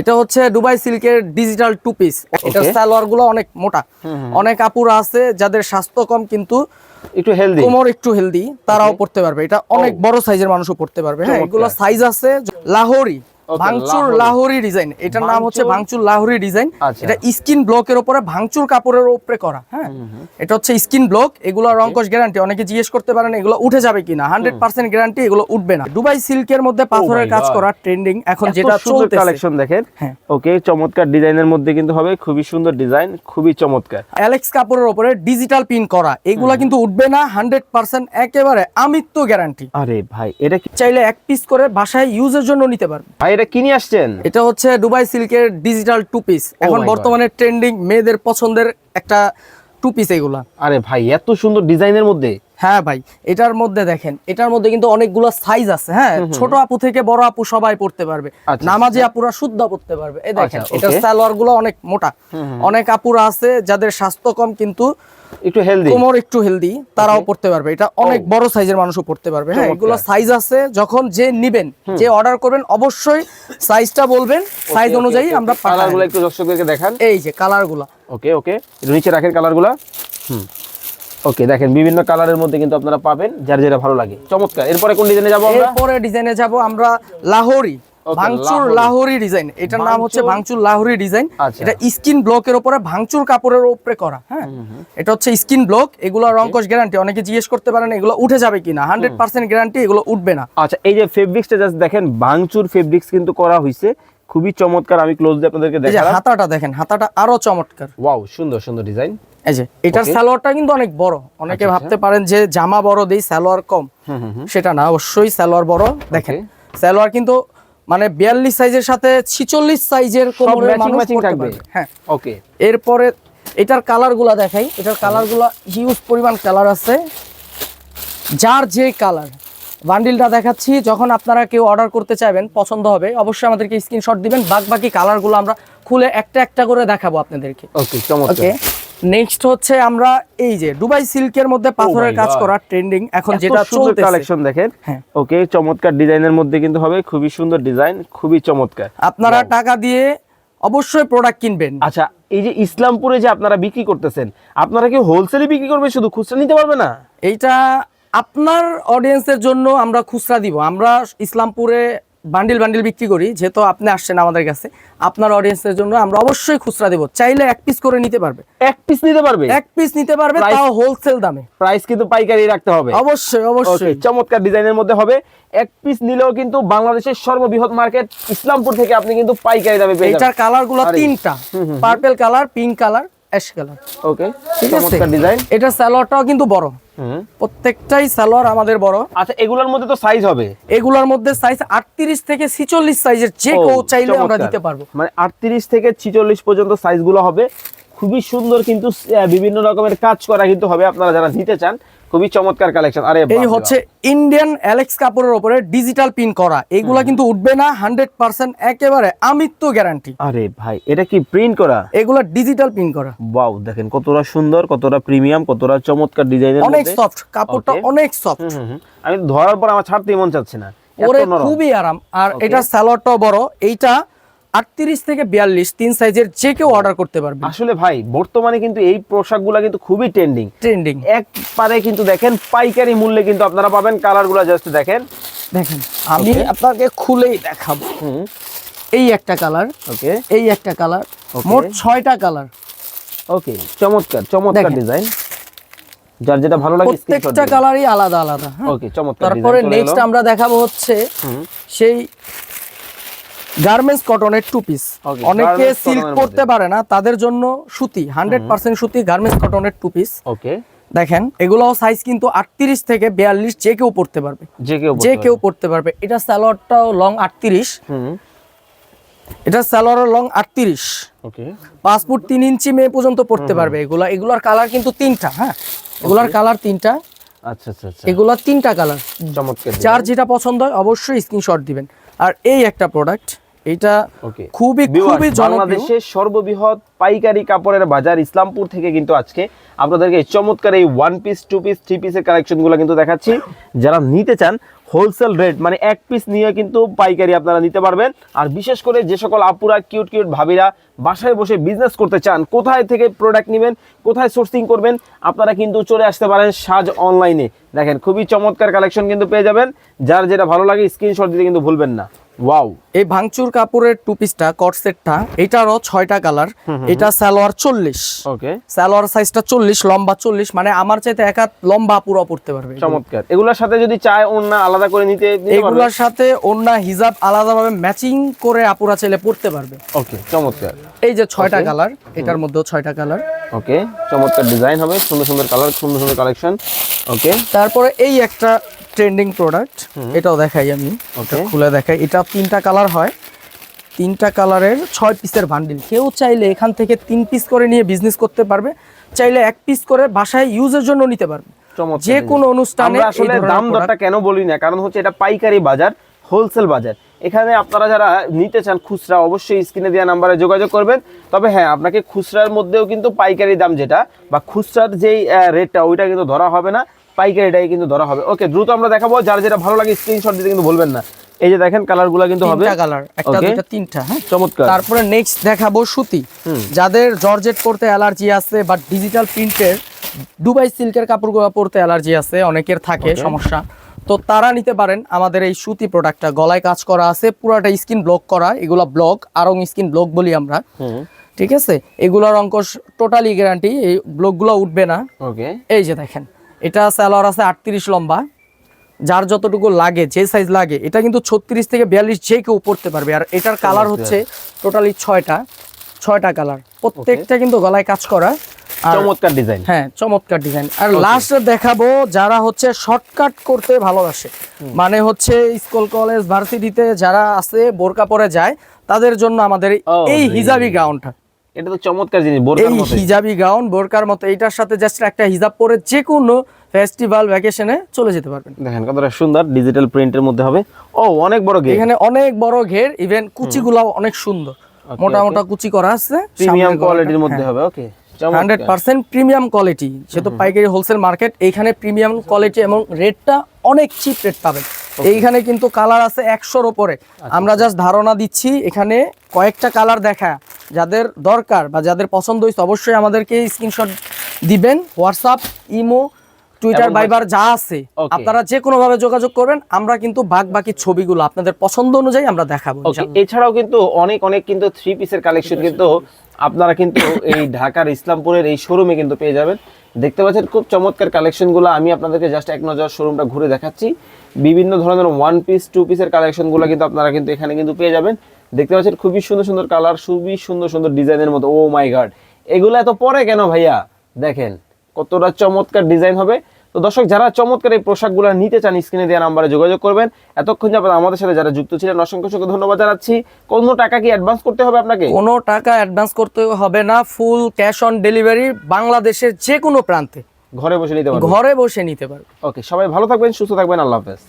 এটা হচ্ছে দুবাই সিল্কের ডিজিটাল টু পিস এটা সালোয়ারগুলো অনেক মোটা। অনেক আপুরা আছে যাদের স্বাস্থ্য কম কিন্তু একটু হেলদি কোমর একটু হেলদি তারাও পড়তে পারবে। এটা অনেক বড় সাইজের মানুষও পড়তে পারবে। হ্যাঁ। এগুলো সাইজ আছে লাহোরি। ভাঙচুর লাহোরি। ডিজাইন। এটার নাম হচ্ছে ভাঙচুর- লাহোরি ডিজাইন। আচ্ছা। এটা স্কিন ব্লকের উপরে ভাঙচুর কাপড়ের উপরে করা হ্যাঁ? এটা হচ্ছে স্কিন ব্লক। এগুলো রংকশ গ্যারান্টি। অনেকে জিজ্ঞেস করতে পারেন এগুলো উঠে যাবে কিনা? হান্ড্রেড পার্সেন্ট গ্যারান্টি এগুলো উঠবে না। দুবাই সিল্কের মধ্যে পাথরের কাজ করা ট্রেন্ডিং। এখন যেটা চলতেছে। কালেকশন দেখেন। হ্যাঁ। ওকে চমৎকার ডিজাইনের মধ্যে কিন্তু হবে খুবই সুন্দর ডিজাইন খুবই চমৎকার। অ্যালেক্স কাপড়ের উপরে ডিজিটাল পিন করা। এগুলা কিন্তু উঠবে না হান্ড্রেড পার্সেন্ট একেবারে আমিত্ব গ্যারান্টি। আরে ভাই এটা চাইলে এক পিস করে বাসায় ইউজের জন্য নিতে পারবে এটা কিনে আসছেন? এটা হচ্ছে দুবাই সিল্কের ডিজিটাল টু পিস এখন বর্তমানে ট্রেন্ডিং মেয়েদের পছন্দের একটা টু পিস এগুলা। আরে ভাই এত সুন্দর ডিজাইনের মধ্যে। হ্যাঁ ভাই এটার মধ্যে দেখেন এটার মধ্যে কিন্তু অনেকগুলো সাইজ আছে হ্যাঁ? ছোট আপু থেকে বড় আপু সবাই পড়তে পারবে। আচ্ছা, নামাজি আপুরা শুদ্ধ পড়তে পারবে। এই দেখেন আচ্ছা, okay. সালোয়ারগুলো অনেক মোটা। অনেক আপুরা আছে যাদের স্বাস্থ্য কম কিন্তু একটু হেলদি কোমর একটু হেলদি তারাও পড়তে পারবে। এটা অনেক বড় সাইজের মানুষও পড়তে পারবে হ্যাঁ। এগুলো সাইজ আছে যখন যে নিবেন যে অর্ডার করবেন অবশ্যই সাইজটা বলবেন সাইজ অনুযায়ী আমরা কালার পাঠাবো গুলো একটু দর্শকদেরকে দেখান। এই যে কালারগুলা। ওকে ওকে নিচে রাখেন কালারগুলা। হুম। ওকে দেখেন বিভিন্ন কালারের মধ্যে কিন্তু আপনারা পাবেন যার যেটা ভালো লাগে। চমৎকার এরপরে কোন ডিজাইনে যাব আমরা? এরপরে ডিজাইনে যাব আমরা লাহোরি ভাঙচুর লাহোরি। লাহোরি ডিজাইন এটার নাম হচ্ছে ভাঙচুর- ভাঙচুর লাহোরি ডিজাইন আচ্ছা। এটা স্কিন ব্লকের উপরে ভাঙচুর কাপড়ের উপরে করা হ্যাঁ? এটা হচ্ছে স্কিন ব্লক এগুলো রংকশ গ্যারান্টি অনেকে জিজ্ঞেস করতে পারেন এগুলো উঠে যাবে কিনা? হান্ড্রেড পার্সেন্ট গ্যারান্টি এগুলো উঠবে না। আচ্ছা এই যে ফেব্রিক্সটা জাস্ট দেখেন ভাঙচুর ফেব্রিক্স কিন্তু করা হয়েছে খুবই চমৎকার আমি ক্লোজ দিয়ে আপনাদেরকে দেখালাম। হাতাটা দেখেন হাতাটা আরও চমৎকার। ওয়াও সুন্দর সুন্দর ডিজাইন এই যে এটার. সালোয়ারটা কিন্তু অনেক বড়। অনেকে আচ্ছা, ভাবতে পারেন যে জামা বড় দেই সালোয়ার কম। সেটা না অবশ্যই সালোয়ার বড়। দেখেন. সালোয়ার কিন্তু মানে বিয়াল্লিশ সাইজের সাথে ছিচল্লিশ সাইজের কোমরের মানুষ থাকবে? হ্যাঁ। ওকে এরপরে এটার কালারগুলা দেখাই। এটার কালারগুলা হিউজ পরিমাণ কালার আছে। যার যে কালার। বান্ডিলটা দেখাচ্ছি যখন আপনারা কেউ অর্ডার করতে চাইবেন পছন্দ হবে অবশ্যই আমাদেরকে স্ক্রিনশট দিবেন বাদ বাকি কালারগুলো আমরা খুলে একটা একটা করে দেখাবো আপনাদেরকে। ওকে ওকে নেক্সট হচ্ছে আমরা এই যে দুবাই সিল্কের মধ্যে পাথরের কাজ. করা ট্রেন্ডিং এখন যেটা চলতেছে। কালেকশন দেখেন। হ্যাঁ। ওকে চমৎকার ডিজাইনের মধ্যে কিন্তু হবে খুবই সুন্দর ডিজাইন খুবই চমৎকার। আপনারা টাকা দিয়ে অবশ্যই প্রোডাক্ট কিনবেন। আচ্ছা এই যে ইসলামপুরে যে আপনারা বিক্রি করতেছেন আপনারা কি হোলসেলে বিক্রি করবেন শুধু খুচরা নিতে পারবে না? এইটা আপনার অডিয়েন্সের জন্য আমরা খুচরা দিব। আমরা ইসলামপুরে বান্ডিল বান্ডিল বিক্রি করি যেহেতু আপনি আসছেন আমাদের কাছে। আপনার অডিয়েন্সের জন্য আমরা অবশ্যই খুচরা দেব। চাইলে এক পিস করে নিতে পারবে। এক পিস নিতে পারবে? এক পিস নিতে পারবে তাও হোলসেল দামে। প্রাইস কিন্তু পাইকারি রাখতে হবে। অবশ্যই অবশ্যই। চমৎকার ডিজাইনের মধ্যে হবে। এক পিস নিলেও কিন্তু বাংলাদেশের সর্ববৃহৎ মার্কেট ইসলামপুর থেকে আপনি কিন্তু পাইকারি দামে পেয়ে যাবেন। কালারগুলো তিনটা। Purple colour pink colour ash colour okay ঠিক আছে? ডিজাইন। এটা সালোয়ারটাও কিন্তু বড়। প্রত্যেকটাই সালোয়ার আমাদের বড়। আচ্ছা এগুলোর মধ্যে তো সাইজ হবে? এগুলোর মধ্যে সাইজ আটত্রিশ থেকে ছিচল্লিশ সাইজের যে কেউ চাইলে আমরা দিতে পারব। মানে আটত্রিশ থেকে ছিচল্লিশ পর্যন্ত সাইজগুলো হবে। খুবই সুন্দর কিন্তু বিভিন্ন রকমের কাজ করা কিন্তু হবে। আপনারা যারা নিতে চান খুবই চমৎকার কালেকশন আরে এই হচ্ছে ইন্ডিয়ান অ্যালেক্স কাপড়ের উপরে ডিজিটাল পিন করা। এগুলা কিন্তু উঠবে না হান্ড্রেড পার্সেন্ট একেবারে আমিত্ব গ্যারান্টি আরে ভাই এটা কি প্রিন্ট করা? এগুলা ডিজিটাল পিন করা। ওয়াও দেখেন কতটা সুন্দর কতটা প্রিমিয়াম কতটা চমৎকার ডিজাইনের অনেক সফট কাপড়টা অনেক সফট। আমি ধরার পর আমার ছাড়তেই মন চাচ্ছে না। ওরে খুবই আরাম। আর এটা সালোয়ারটাও বড়। এইটা আটত্রিশ থেকে বিয়াল্লিশ তিন সাইজের যে কেউ অর্ডার করতে পারবে। আসলে ভাই বর্তমানে কিন্তু এই পোশাকগুলা কিন্তু খুবই ট্রেন্ডিং ট্রেন্ডিং একবারে কিন্তু দেখেন পাইকারি মূল্যে কিন্তু আপনারা পাবেন কালারগুলো জাস্ট দেখেন। দেখেন আমি আপনাকে খুলেই দেখাবো। এই একটা কালার ওকে এই একটা কালার মোট ছয়টা কালার। ওকে চমৎকার চমৎকার ডিজাইন যার যেটা ভালো লাগে প্রত্যেকটা কালারই আলাদা আলাদা হ্যাঁ? ওকে চমৎকার তারপরে নেক্সট আমরা দেখাবো হচ্ছে সেই গার্মেন্টস কটনের টু পিস অনেকে সিল্ক পরতে পারে না তাদের জন্য সুতি হান্ড্রেড পার্সেন্ট সুতি গার্মেন্টস কটনের টু পিস ওকে দেখেন এগুলোও সাইজ কিন্তু আটত্রিশ থেকে বিয়াল্লিশ যে কেউ পড়তে পারবে। যে কেউ পড়তে পারবে। এটা স্যালোয়ারটাও লং আটত্রিশ। হুম। এটা স্যালোয়ার লং আটত্রিশ। পাঁচ ফুট তিন ইঞ্চি মেয়ে পর্যন্ত পড়তে পারবে এগুলা। এগুলার কালার কিন্তু তিনটা হ্যাঁ? এগুলার কালার তিনটা। আচ্ছা আচ্ছা আচ্ছা। এগুলা তিনটা কালার চমৎকার। যার যেটা পছন্দ হয় অবশ্যই স্ক্রিনশট দিবেন। আর এই একটা প্রোডাক্ট এটা খুবই খুবই বাংলাদেশের সর্ববৃহৎ পাইকারি কাপড়ের বাজার ইসলামপুর থেকে কিন্তু আজকে আপনাদেরকে এই চমৎকার এই one piece two piece three পিসের কালেকশনগুলো কিন্তু দেখাচ্ছি। যারা নিতে চান হোলসেল রেট মানে এক পিস নিয়ে কিন্তু পাইকারি আপনারা নিতে পারবেন। আর বিশেষ করে যে সকল আপুরা কিউট কিউট ভাবিরা বাসায় বসে বিজনেস করতে চান কোথায় থেকে প্রোডাক্ট নেবেন কোথায় সোর্সিং করবেন আপনারা কিন্তু চলে আসতে পারেন সাজ অনলাইনে দেখেন খুবই চমৎকার কালেকশন কিন্তু পেয়ে যাবেন। যার যেটা ভালো লাগে স্ক্রিনশট দিতে কিন্তু ভুলবেন না। ওয়াও এই ভাঙচুর কাপড়ের টু পিসটা কট সেটটা এটারও ছয়টা কালার এটা সালোয়ার চল্লিশ। ওকে সালোয়ার সাইজটা চল্লিশ লম্বা চল্লিশ মানে আমার চাইতে এক হাত লম্বা পুরো পড়তে পারবে। চমৎকার। এগুলোর সাথে যদি চায় অন্য আলাদা করে নিতে নিতে এগুলোর সাথে ওন্না হিজাব আলাদাভাবে ম্যাচিং করে আপুরা চাইলে পড়তে পারবে। ওকে চমৎকার। এই যে ছয়টা কালার এটার মধ্যেও ছয়টা কালার ওকে চমৎকার ডিজাইন হবে সুন্দর সুন্দর কালার সুন্দর সুন্দর কালেকশন ওকে তারপরে এই একটা ট্রেন্ডিং প্রোডাক্ট এটাও দেখাই আমি খুলে দেখাই। এটা তিনটা কালার হয়। তিনটা কালারের ছয় পিসের বান্ডিল কেউ চাইলে এখান থেকে তিন পিস করে নিয়ে বিজনেস করতে পারবে। চাইলে এক পিস করে বাসায় ইউজের জন্য নিতে পারবে। যে কোনো। অনুষ্ঠানে আমরা আসলে দাম দরটা কেন বলি না? কারণ হচ্ছে এটা পাইকারি বাজার হোলসেল বাজার। এখানে আপনারা যারা নিতে চান খুচরা অবশ্যই স্ক্রিনে দেওয়া নাম্বারে যোগাযোগ করবেন। তবে হ্যাঁ আপনাকে খুচরার মধ্যেও কিন্তু পাইকারি দাম যেটা বা খুচরার যেই রেটটা ওইটা কিন্তু ধরা হবে না। পাইকারিটাই কিন্তু ধরা হবে। ওকে দ্রুত আমরা দেখাবো যার যেটা ভালো লাগে স্ক্রিনশট দিতে কিন্তু ভুলবেন না। এই যে দেখেন কালারগুলো কিন্তু হবে। কালার একটা. দুইটা তিনটা হ্যাঁ? চমৎকার। তারপরে নেক্সট দেখাবো সুতি। যাদের জর্জেট পড়তে অ্যালার্জি আছে বা ডিজিটাল প্রিন্টের দুবাই সিল্কের কাপড়গুলো পরতে অ্যালার্জি আছে অনেকের থাকে সমস্যা। তো তারা নিতে পারেন আমাদের এই সুতি প্রোডাক্টটা গলায় কাজ করা আছে পুরাটা স্কিন ব্লক করা এগুলা ব্লক আরং স্কিন ব্লক বলি আমরা। ঠিক আছে? এগুলোর অঙ্ক টোটালি গ্যারান্টি এই ব্লকগুলো উঠবে না। ওকে এই যে দেখেন এটা স্যালোয়ার আছে আটত্রিশ লম্বা। যার যতটুকু লাগে যে সাইজ লাগে এটা কিন্তু ছত্রিশ থেকে বিয়াল্লিশ যে কেউ পড়তে পারবে। আর এটার কালার হচ্ছে টোটালি ছয়টা ছয়টা কালার প্রত্যেকটা কিন্তু গলায় কাজ করা। চমৎকার ডিজাইন হ্যাঁ চমৎকার ডিজাইন আর লাস্ট দেখাবো যারা হচ্ছে শর্টকাট করতে ভালোবাসে। মানে হচ্ছে স্কুল কলেজ ভার্সিটিতে যারা আছে বোরকা পরে যায় তাদের জন্য আমাদের এই- Oh? হিজাবি গাউনটা এটা তো চমৎকার জিনিস বোরকার মতো হিজাবি গাউন বোরকার মতো। এইটার সাথে জাস্ট একটা হিজাব পরে যে কোনো ফেস্টিভ্যাল ভ্যাকেশনে চলে যেতে পারবেন। দেখেন কতটা সুন্দর ডিজিটাল প্রিন্টের মধ্যে হবে। ও অনেক বড় গেট এখানে অনেক বড় ঘের ইভেন কুচিগুলাও অনেক সুন্দর। মোটা মোটা কুচি করা আছে প্রিমিয়াম কোয়ালিটির মধ্যে হবে okay hundred percent premium quality যেহেতু পাইকারি হোলসেল মার্কেট এইখানে প্রিমিয়াম কোয়ালিটি এবং রেটটা অনেক চিপ রেট পাবেন। এইখানে কিন্তু কালার আছে একশোর ওপরে। আমরা জাস্ট ধারণা দিচ্ছি এখানে কয়েকটা কালার দেখা। যাদের দরকার বা যাদের পছন্দ হয়েছে অবশ্যই আমাদেরকে স্ক্রিনশট দিবেন। হোয়াটসঅ্যাপ ইমো টুইটার বাইবার যা আছে। আপনারা যে কোনো ভাবে যোগাযোগ করবেন আমরা কিন্তু বাক বাকি ছবিগুলো আপনাদের পছন্দ অনুযায়ী আমরা দেখাবো এছাড়াও কিন্তু অনেক অনেক কিন্তু থ্রি পিসের কালেকশন কিন্তু আপনারা কিন্তু এই ঢাকার ইসলামপুরের এই শোরুমে কিন্তু পেয়ে যাবেন। দেখতে পাচ্ছেন খুব চমৎকার কালেকশনগুলো আমি আপনাদেরকে জাস্ট এক নজর শোরুমটা ঘুরে দেখাচ্ছি। বিভিন্ন ধরনের ওয়ান পিস টু পিসের কালেকশনগুলো কিন্তু আপনারা কিন্তু এখানে কিন্তু পেয়ে যাবেন। দেখতে পাচ্ছেন খুবই সুন্দর সুন্দর কালার খুবই সুন্দর সুন্দর ডিজাইনের মতো। ও মাই গার্ড এগুলো এত পরে কেন ভাইয়া? দেখেন কতটা চমৎকার ডিজাইন হবে। তো দর্শক যারা চমৎকার এই পোশাকগুলো নিতে চান স্ক্রিনে দেওয়া নাম্বারে যোগাযোগ করবেন। এতক্ষণ যাবেন আমাদের সাথে যারা যুক্ত ছিলেন অসংখ্য অসংখ্য ধন্যবাদ জানাচ্ছি। কোনো টাকা কি অ্যাডভান্স করতে হবে আপনাকে? কোনো টাকা অ্যাডভান্স করতে হবে না ফুল ক্যাশ অন ডেলিভারি বাংলাদেশের যে কোনো প্রান্তে। ঘরে বসে নিতে পারবেন। ঘরে বসে নিতে পারবে ওকে সবাই ভালো থাকবেন সুস্থ থাকবেন আল্লাহ হাফেজ।